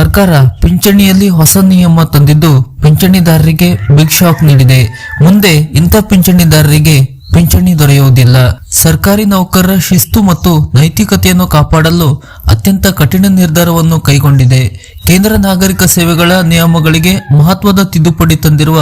ಸರ್ಕಾರ ಪಿಂಚಣಿಯಲ್ಲಿ ಹೊಸ ನಿಯಮ ತಂದಿದ್ದು ಪಿಂಚಣಿದಾರರಿಗೆ ಬಿಗ್ ಶಾಕ್ ನೀಡಿದೆ. ಮುಂದೆ ಇಂಥ ಪಿಂಚಣಿದಾರರಿಗೆ ಪಿಂಚಣಿ ದೊರೆಯುವುದಿಲ್ಲ. ಸರ್ಕಾರಿ ನೌಕರರ ಶಿಸ್ತು ಮತ್ತು ನೈತಿಕತೆಯನ್ನು ಕಾಪಾಡಲು ಅತ್ಯಂತ ಕಠಿಣ ನಿರ್ಧಾರವನ್ನು ಕೈಗೊಂಡಿದೆ. ಕೇಂದ್ರ ನಾಗರಿಕ ಸೇವೆಗಳ ನಿಯಮಗಳಿಗೆ ಮಹತ್ವದ ತಿದ್ದುಪಡಿ ತಂದಿರುವ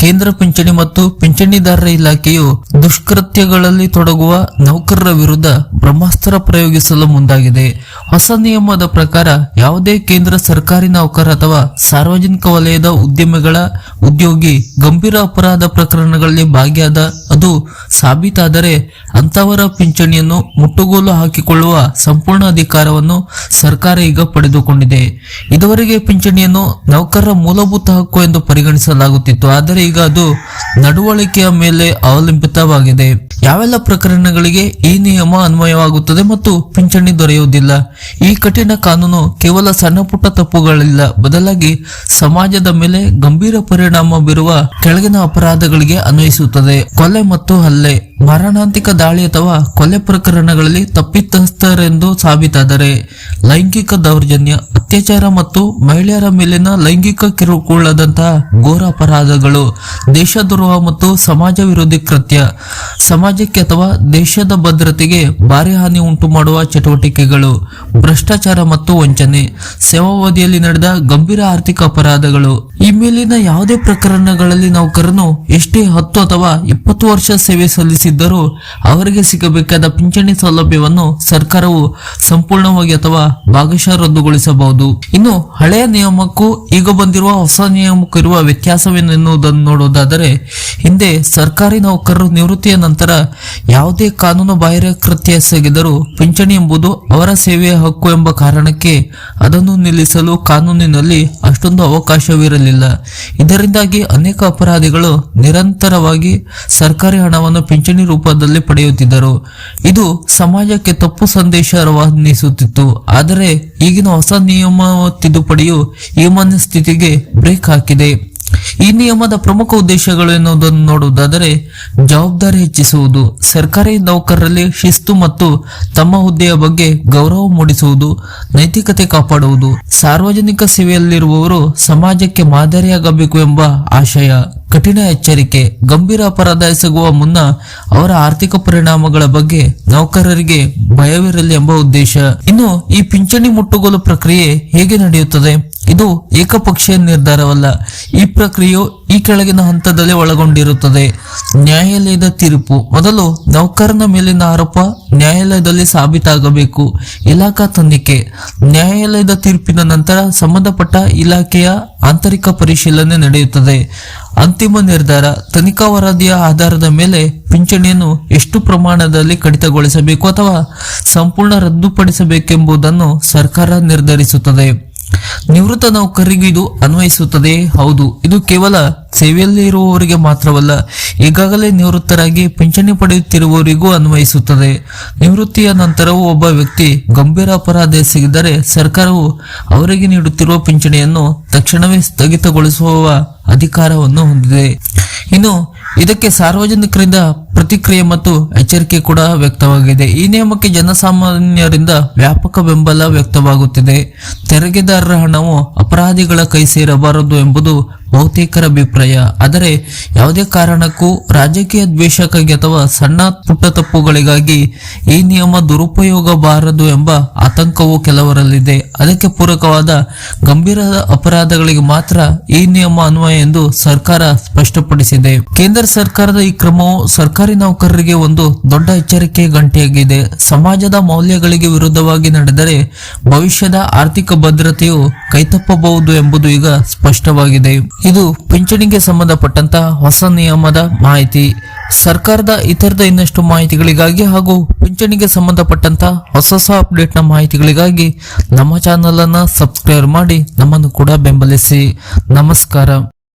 ಕೇಂದ್ರ ಪಿಂಚಣಿ ಮತ್ತು ಪಿಂಚಣಿದಾರರ ಇಲಾಖೆಯು ದುಷ್ಕೃತ್ಯಗಳಲ್ಲಿ ತೊಡಗುವ ನೌಕರರ ವಿರುದ್ಧ ಬ್ರಹ್ಮಾಸ್ತ್ರ ಪ್ರಯೋಗಿಸಲು ಮುಂದಾಗಿದೆ. ಹೊಸ ನಿಯಮದ ಪ್ರಕಾರ ಯಾವುದೇ ಕೇಂದ್ರ ಸರ್ಕಾರಿ ನೌಕರ ಅಥವಾ ಸಾರ್ವಜನಿಕ ವಲಯದ ಉದ್ಯಮಿಗಳ ಉದ್ಯೋಗಿ ಗಂಭೀರ ಅಪರಾಧ ಪ್ರಕರಣಗಳಲ್ಲಿ ಭಾಗಿಯಾದ ಅದು ಸಾಬೀತಾದರೆ ಅಂತವರ ಪಿಂಚಣಿಯನ್ನು ಮುಟ್ಟುಗೋಲು ಹಾಕಿಕೊಳ್ಳುವ ಸಂಪೂರ್ಣ ಅಧಿಕಾರವನ್ನು ಸರ್ಕಾರ ಈಗ ಪಡೆದುಕೊಂಡಿದೆ. ಇದುವರೆಗೆ ಪಿಂಚಣಿಯನ್ನು ನೌಕರರ ಮೂಲಭೂತ ಹಕ್ಕು ಎಂದು ಪರಿಗಣಿಸಲಾಗುತ್ತಿತ್ತು. ಆದರೆ ಈಗ ಅದು ನಡವಳಿಕೆಯ ಮೇಲೆ ಅವಲಂಬಿತವಾಗಿದೆ. ಯಾವೆಲ್ಲ ಪ್ರಕರಣಗಳಿಗೆ ಈ ನಿಯಮ ಅನ್ವಯವಾಗುತ್ತದೆ ಮತ್ತು ಪಿಂಚಣಿ ದೊರೆಯುವುದಿಲ್ಲ? ಈ ಕಠಿಣ ಕಾನೂನು ಕೇವಲ ಸಣ್ಣ ಪುಟ್ಟ ತಪ್ಪುಗಳಿಲ್ಲ. ಬದಲಾಗಿ ಸಮಾಜದ ಮೇಲೆ ಗಂಭೀರ ಪರಿಣಾಮ ಬೀರುವ ಕೆಳಗಿನ ಅಪರಾಧಗಳಿಗೆ ಅನ್ವಯಿಸುತ್ತದೆ. ಕೊಲೆ ಮತ್ತು ಹಲ್ಲೆ ಮಾರಣಾಂತಿಕ ದಾಳಿ ಅಥವಾ ಕೊಲೆ ಪ್ರಕರಣಗಳಲ್ಲಿ ತಪ್ಪಿತಸ್ಥರೆಂದು ಸಾಬೀತಾದರೆ ಲೈಂಗಿಕ ದೌರ್ಜನ್ಯ, ಅತ್ಯಾಚಾರ ಮತ್ತು ಮಹಿಳೆಯರ ಮೇಲಿನ ಲೈಂಗಿಕ ಕಿರುಕುಳದಂತಹ ಘೋರ ಅಪರಾಧಗಳು ದೇಶದ್ರೋಹ ಮತ್ತು ಸಮಾಜ ವಿರೋಧಿ ಕೃತ್ಯ, ಸಮಾಜಕ್ಕೆ ಅಥವಾ ದೇಶದ ಭದ್ರತೆಗೆ ಭಾರಿ ಹಾನಿ ಉಂಟು ಮಾಡುವ ಚಟುವಟಿಕೆಗಳು, ಭ್ರಷ್ಟಾಚಾರ ಮತ್ತು ವಂಚನೆ, ಸೇವಾವಧಿಯಲ್ಲಿ ನಡೆದ ಗಂಭೀರ ಆರ್ಥಿಕ ಅಪರಾಧಗಳು ಈ ಮೇಲಿನ ಯಾವುದೇ ಪ್ರಕರಣಗಳಲ್ಲಿ ನೌಕರನು ಎಷ್ಟೇ ಹತ್ತು ಅಥವಾ ಇಪ್ಪತ್ತು ವರ್ಷ ಸೇವೆ ಸಲ್ಲಿಸಿದ್ದರೂ ಅವರಿಗೆ ಸಿಗಬೇಕಾದ ಪಿಂಚಣಿ ಸೌಲಭ್ಯವನ್ನು ಸರ್ಕಾರವು ಸಂಪೂರ್ಣವಾಗಿ ಅಥವಾ ಭಾಗಶಃ ರದ್ದುಗೊಳಿಸಬಹುದು ಇನ್ನು ಹಳೆಯ ನಿಯಮಕ್ಕೂ ಈಗ ಬಂದಿರುವ ಹೊಸ ನಿಯಮಕ್ಕೂ ಇರುವ ವ್ಯತ್ಯಾಸವೇನೆನ್ನುವುದನ್ನು ನೋಡುವುದಾದರೆ, ಹಿಂದೆ ಸರ್ಕಾರಿ ನೌಕರರು ನಿವೃತ್ತಿಯ ನಂತರ ಯಾವುದೇ ಕಾನೂನು ಬಾಹಿರ ಕೃತ್ಯ ಎಸಗಿದರೂ ಪಿಂಚಣಿ ಎಂಬುದು ಅವರ ಸೇವೆಯ ಹಕ್ಕು ಎಂಬ ಕಾರಣಕ್ಕೆ ಅದನ್ನು ನಿಲ್ಲಿಸಲು ಕಾನೂನಿನಲ್ಲಿ ಅಷ್ಟೊಂದು ಅವಕಾಶವಿರಲಿಲ್ಲ. ಇದರಿಂದಾಗಿ ಅನೇಕ ಅಪರಾಧಿಗಳು ನಿರಂತರವಾಗಿ ಸರ್ಕಾರಿ ಹಣವನ್ನು ಪಿಂಚಣಿ ರೂಪದಲ್ಲಿ ಪಡೆಯುತ್ತಿದ್ದರು. ಇದು ಸಮಾಜಕ್ಕೆ ತಪ್ಪು ಸಂದೇಶ ರವಾನಿಸುತ್ತಿತ್ತು. ಆದರೆ ಈಗಿನ ಹೊಸ ನಿಯಮ ತಿದ್ದುಪಡಿಯು ಈ ಮನಸ್ಥಿತಿಗೆ ಬ್ರೇಕ್ ಹಾಕಿದೆ. ಈ ನಿಯಮದ ಪ್ರಮುಖ ಉದ್ದೇಶಗಳು ಎನ್ನುವುದನ್ನು ನೋಡುವುದಾದರೆ, ಜವಾಬ್ದಾರಿ ಹೆಚ್ಚಿಸುವುದು, ಸರ್ಕಾರಿ ನೌಕರರಲ್ಲಿ ಶಿಸ್ತು ಮತ್ತು ತಮ್ಮ ಹುದ್ದೆಯ ಬಗ್ಗೆ ಗೌರವ ಮೂಡಿಸುವುದು, ನೈತಿಕತೆ ಕಾಪಾಡುವುದು, ಸಾರ್ವಜನಿಕ ಸೇವೆಯಲ್ಲಿರುವವರು ಸಮಾಜಕ್ಕೆ ಮಾದರಿಯಾಗಬೇಕು ಎಂಬ ಆಶಯ, ಕಠಿಣ ಎಚ್ಚರಿಕೆ, ಗಂಭೀರ ಅಪರಾಧ ಎಸಗುವ ಮುನ್ನ ಅವರ ಆರ್ಥಿಕ ಪರಿಣಾಮಗಳ ಬಗ್ಗೆ ನೌಕರರಿಗೆ ಭಯವಿರಲಿ ಎಂಬ ಉದ್ದೇಶ. ಇನ್ನು ಈ ಪಿಂಚಣಿ ಮುಟ್ಟುಗೋಲು ಪ್ರಕ್ರಿಯೆ ಹೇಗೆ ನಡೆಯುತ್ತದೆ? ಇದು ಏಕಪಕ್ಷೀಯ ನಿರ್ಧಾರವಲ್ಲ. ಈ ಪ್ರಕ್ರಿಯೆಯು ಈ ಕೆಳಗಿನ ಹಂತದಲ್ಲಿ ಒಳಗೊಂಡಿರುತ್ತದೆ. ನ್ಯಾಯಾಲಯದ ತೀರ್ಪು. ಮೊದಲು ನೌಕರನ ಮೇಲಿನ ಆರೋಪ ನ್ಯಾಯಾಲಯದಲ್ಲಿ ಸಾಬೀತಾಗಬೇಕು. ಇಲಾಖಾ ತನಿಖೆ. ನ್ಯಾಯಾಲಯದ ತೀರ್ಪಿನ ನಂತರ ಸಂಬಂಧಪಟ್ಟ ಇಲಾಖೆಯ ಆಂತರಿಕ ಪರಿಶೀಲನೆ ನಡೆಯುತ್ತದೆ. ಅಂತಿಮ ನಿರ್ಧಾರ ತನಿಖಾ ವರದಿಯ ಆಧಾರದ ಮೇಲೆ ಪಿಂಚಣಿಯನ್ನು ಎಷ್ಟು ಪ್ರಮಾಣದಲ್ಲಿ ಕಡಿತಗೊಳಿಸಬೇಕು ಅಥವಾ ಸಂಪೂರ್ಣ ರದ್ದುಪಡಿಸಬೇಕೆಂಬುದನ್ನು ಸರ್ಕಾರ ನಿರ್ಧರಿಸುತ್ತದೆ. ನಿವೃತ್ತ ನೌಕರರಿಗೆ ಇದು ಅನ್ವಯಿಸುತ್ತದೆ. ಹೌದು, ಇದು ಕೇವಲ ಸೇವೆಯಲ್ಲಿ ಇರುವವರಿಗೆ ಮಾತ್ರವಲ್ಲ, ಈಗಾಗಲೇ ನಿವೃತ್ತರಾಗಿ ಪಿಂಚಣಿ ಪಡೆಯುತ್ತಿರುವವರಿಗೂ ಅನ್ವಯಿಸುತ್ತದೆ. ನಿವೃತ್ತಿಯ ನಂತರವೂ ಒಬ್ಬ ವ್ಯಕ್ತಿ ಗಂಭೀರ ಅಪರಾಧ ಎಸಗಿದರೆ ಸರ್ಕಾರವು ಅವರಿಗೆ ನೀಡುತ್ತಿರುವ ಪಿಂಚಣಿಯನ್ನು ತಕ್ಷಣವೇ ಸ್ಥಗಿತಗೊಳಿಸುವ ಅಧಿಕಾರವನ್ನು ಹೊಂದಿದೆ. ಇನ್ನು ಇದಕ್ಕೆ ಸಾರ್ವಜನಿಕರಿಂದ ಪ್ರತಿಕ್ರಿಯೆ ಮತ್ತು ಎಚ್ಚರಿಕೆ ಕೂಡ ವ್ಯಕ್ತವಾಗಿದೆ. ಈ ನಿಯಮಕ್ಕೆ ಜನಸಾಮಾನ್ಯರಿಂದ ವ್ಯಾಪಕ ಬೆಂಬಲ ವ್ಯಕ್ತವಾಗುತ್ತಿದೆ. ತೆರಿಗೆದಾರರ ಹಣವು ಅಪರಾಧಿಗಳ ಕೈ ಸೇರಬಾರದು ಎಂಬುದು ಬಹುತೇಕರ ಅಭಿಪ್ರಾಯ. ಆದರೆ ಯಾವುದೇ ಕಾರಣಕ್ಕೂ ರಾಜಕೀಯ ದ್ವೇಷಕ್ಕಾಗಿ ಅಥವಾ ಸಣ್ಣ ಪುಟ್ಟ ತಪ್ಪುಗಳಿಗಾಗಿ ಈ ನಿಯಮ ದುರುಪಯೋಗ ಬಾರದು ಎಂಬ ಆತಂಕವು ಕೆಲವರಲ್ಲಿದೆ. ಅದಕ್ಕೆ ಪೂರಕವಾದ ಗಂಭೀರ ಅಪರಾಧಗಳಿಗೆ ಮಾತ್ರ ಈ ನಿಯಮ ಅನ್ವಯ ಎಂದು ಸರ್ಕಾರ ಸ್ಪಷ್ಟಪಡಿಸಿದೆ. ಕೇಂದ್ರ ಸರ್ಕಾರದ ಈ ಕ್ರಮವು ಸರ್ಕಾರಿ ನೌಕರರಿಗೆ ಒಂದು ದೊಡ್ಡ ಎಚ್ಚರಿಕೆ ಗಂಟೆಯಾಗಿದೆ. ಸಮಾಜದ ಮೌಲ್ಯಗಳಿಗೆ ವಿರುದ್ಧವಾಗಿ ನಡೆದರೆ ಭವಿಷ್ಯದ ಆರ್ಥಿಕ ಭದ್ರತೆಯು ಕೈತಪ್ಪಬಹುದು ಎಂಬುದು ಈಗ ಸ್ಪಷ್ಟವಾಗಿದೆ. ಇದು ಪಿಂಚಣಿಗೆ ಸಂಬಂಧಪಟ್ಟಂತ ಹೊಸ ನಿಯಮದ ಮಾಹಿತಿ. ಸರ್ಕಾರದ ಇತರದ ಇನ್ನಷ್ಟು ಮಾಹಿತಿಗಳಿಗಾಗಿ ಹಾಗೂ ಪಿಂಚಣಿಗೆ ಸಂಬಂಧಪಟ್ಟಂತ ಹೊಸ ಹೊಸ ಅಪ್ಡೇಟ್ನ ಮಾಹಿತಿಗಳಿಗಾಗಿ ನಮ್ಮ ಚಾನೆಲ್ ಅನ್ನ ಸಬ್ಸ್ಕ್ರೈಬ್ ಮಾಡಿ ನಮ್ಮನ್ನು ಕೂಡ ಬೆಂಬಲಿಸಿ. ನಮಸ್ಕಾರ.